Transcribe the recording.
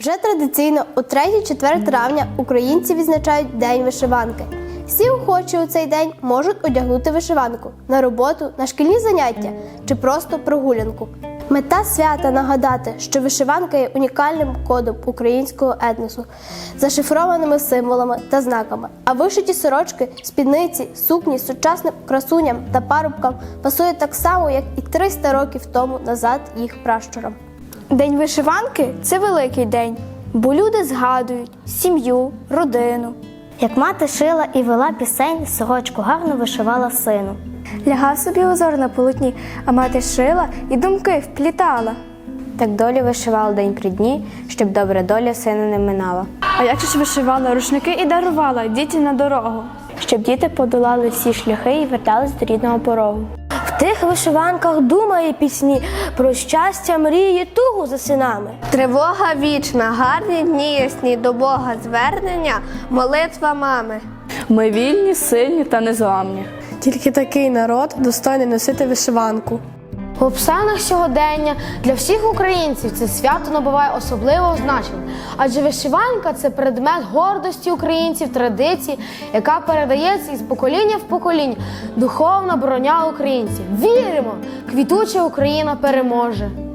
Вже традиційно у 3-4 травня українці відзначають День вишиванки. Всі охочі у цей день можуть одягнути вишиванку на роботу, на шкільні заняття чи просто прогулянку. Мета свята нагадати, що вишиванка є унікальним кодом українського етносу, зашифрованими символами та знаками. А вишиті сорочки, спідниці, сукні сучасним красуням та парубкам пасують так само, як і 300 років тому назад їх пращурам. День вишиванки це великий день, бо люди згадують сім'ю, родину. Як мати шила і вела пісень, сорочку гарно вишивала сину. Лягав собі узор на полотні, а мати шила і думки вплітала. Так долі вишивала день при дні, щоб добра доля сина не минала. А як же ж вишивала рушники і дарувала дітям на дорогу? Щоб діти подолали всі шляхи і вертались до рідного порогу. Тих вишиванках думає пісні про щастя, мрії, тугу за синами. Тривога вічна, гарні дні ясні до Бога звернення, молитва мами. Ми вільні, сильні та незламні. Тільки такий народ достойний носити вишиванку. У обставинах сьогодення для всіх українців це свято набуває особливого значення, адже вишиванка це предмет гордості українців, традиції, яка передається із покоління в покоління, духовна броня українців. Віримо, квітуча Україна переможе.